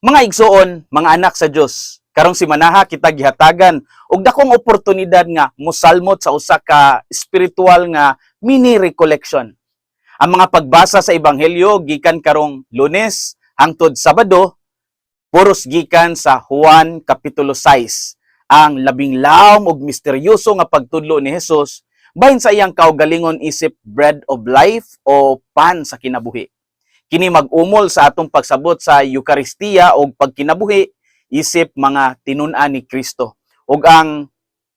Mga igsoon, mga anak sa Dios, karong si manaha kita gihatagan og dakong oportunidad nga mosalmot sa usa ka spiritual nga mini recollection. Ang mga pagbasa sa ebanghelyo gikan karong Lunes hangtod Sabado puros gikan sa Juan kapitulo 6 ang labing laom ug misteryoso nga pagtudlo ni Hesus bahin sa iyang kaugalingon isip bread of life o pan sa kinabuhi. Kini mag-umol sa atong pagsabot sa Eukaristiya o pagkinabuhi isip mga tinun-an ni Kristo. Ug ang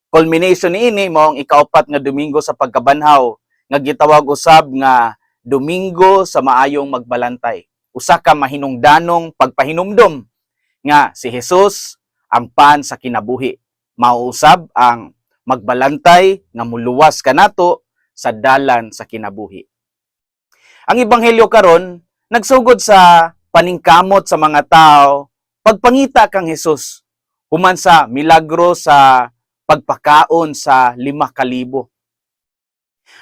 culmination niini mao ang ikaapat nga Domingo sa pagkabanhaw nga gitawag usab nga Domingo sa maayong magbalantay. Usa ka mahinungdanong pagpahinumdom nga si Jesus ang pan sa kinabuhi. Mauusab ang magbalantay nga muluwas kanato sa dalan sa kinabuhi. Ang ebanghelyo karon nagsugod sa paningkamot sa mga tao pagpangita kang Hesus human sa milagro sa pagpakaon sa lima kalibo.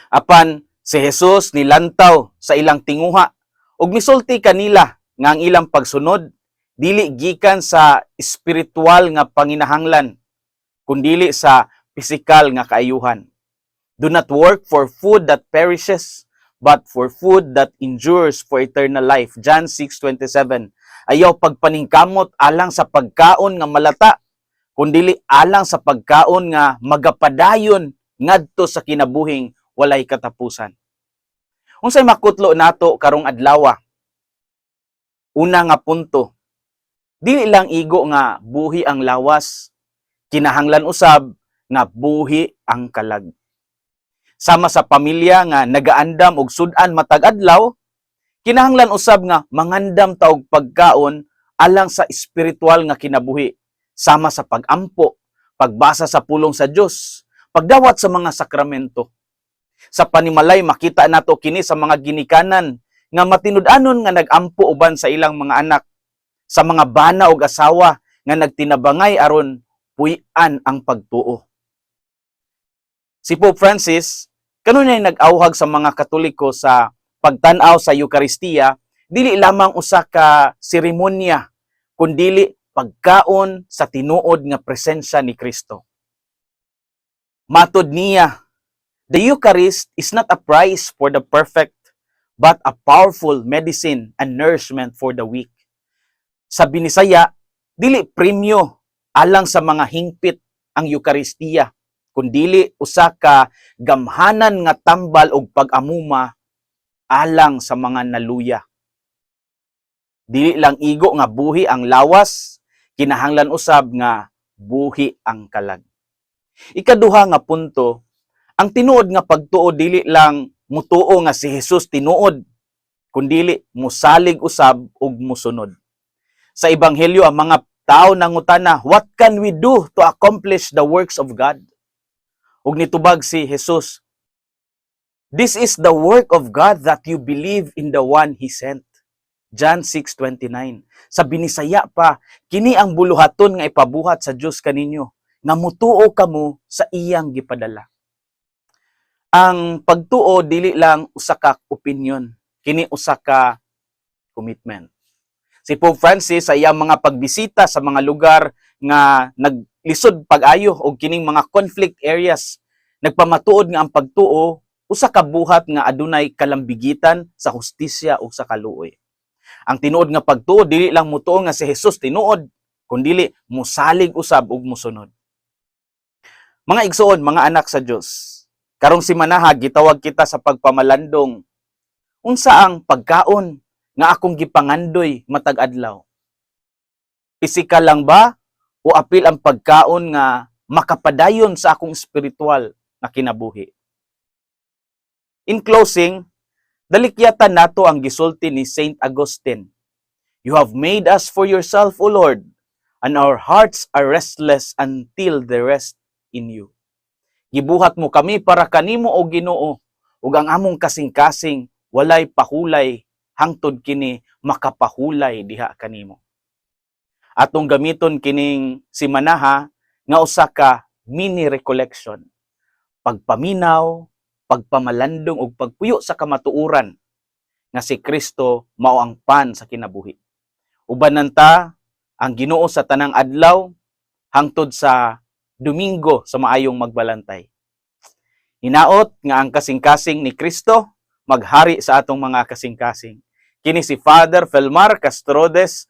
Apan si Jesus nilantaw sa ilang tinguha ug misulti kanila nga ang ilang pagsunod dili gikan sa espiritual nga panginahanglan kundili sa pisikal nga kaayuhan. Do not work for food that perishes, but for food that endures for eternal life. John 6:27. Ayaw pagpaningkamot alang sa pagkaon nga malata, kundili alang sa pagkaon nga magapadayon ngadto sa kinabuhing walay katapusan. Unsay makutlo nato karong adlaw? Una nga punto, dili lang igo nga buhi ang lawas, kinahanglan usab nga buhi ang kalag. Sama sa pamilya nga nagaandam og sudan matag adlaw, kinahanglan usab nga mangandam ta og pagkaon alang sa espiritual nga kinabuhi, sama sa pagampo, pagbasa sa pulong sa Dios, pagdawat sa mga sakramento. Sa panimalay makita nato kini sa mga ginikanan nga matinud-anon nga nagampo uban sa ilang mga anak, sa mga bana og asawa nga nagtinabangay aron puy-an ang pagtuo. Si Pope Francis, kanunay nag-awhag sa mga Katoliko sa pagtan-aw sa Eukaristiya, dili lamang usa ka seremonya, kundili pagkaon sa tinuod nga presensya ni Kristo. Matod niya, the Eucharist is not a prize for the perfect, but a powerful medicine and nourishment for the weak. Sa Binisaya, dili premyo alang sa mga hingpit ang Eukaristiya, kundili usa ka gamhanan nga tambal og pag-amuma alang sa mga naluya. Dili lang igo nga buhi ang lawas, kinahanglan usab nga buhi ang kalag. Ikaduha nga punto, ang tinuod nga pagtuo dili lang mutuo nga si Jesus tinuod, kundili musalig usab ug musunod. Sa ebanghelyo ang mga tao nangutana, what can we do to accomplish the works of God? Ug nitubag si Jesus, This is the work of God that you believe in the one He sent. John 6.29 Sa binisaya pa, kini ang buluhaton nga ipabuhat sa Dios kaninyo, nga mutuo kamo sa iyang gipadala. Ang pagtuo dili lang usa ka opinion, kini usa ka commitment. Si Pope Francis sa iyang mga pagbisita sa mga lugar nga naglisod pag-ayo og kining mga conflict areas, nagpamatuod nga ang pagtuo usa ka buhat nga adunay kalambigitan sa hustisya ug sa kaluoy. Ang tinuod nga pagtuo dili lang mutuo nga si Jesus tinuod, kundili musalig usab ug musunod. Mga igsoon, mga anak sa Dios, karong si manaha gitawag kita sa pagpamalandong unsa ang pagkaon nga akong gipangandoy matag adlaw. Pisikal lang ba o apil ang pagkaon nga makapadayon sa akong spiritual na kinabuhi? In closing, dalikyatan nato ang gisulti ni Saint Augustine. You have made us for yourself, O Lord, and our hearts are restless until they rest in you. Gibuhat mo kami para kanimo o Ginoo, ug ang among kasing-kasing walay pahulay hangtod kini makapahulay diha kanimo. Atong gamiton kining si Manaha nga usa ka mini recollection. Pagpaminaw, pagpamalandong ug pagpuyo sa kamatuoran nga si Kristo mao ang pan sa kinabuhi. Uban nanta ang Ginoo sa tanang adlaw hangtod sa Domingo sa maayong magbalantay. Hinaot nga ang kasing-kasing ni Kristo maghari sa atong mga kasing-kasing. Kini si Father Felmar Castrodes,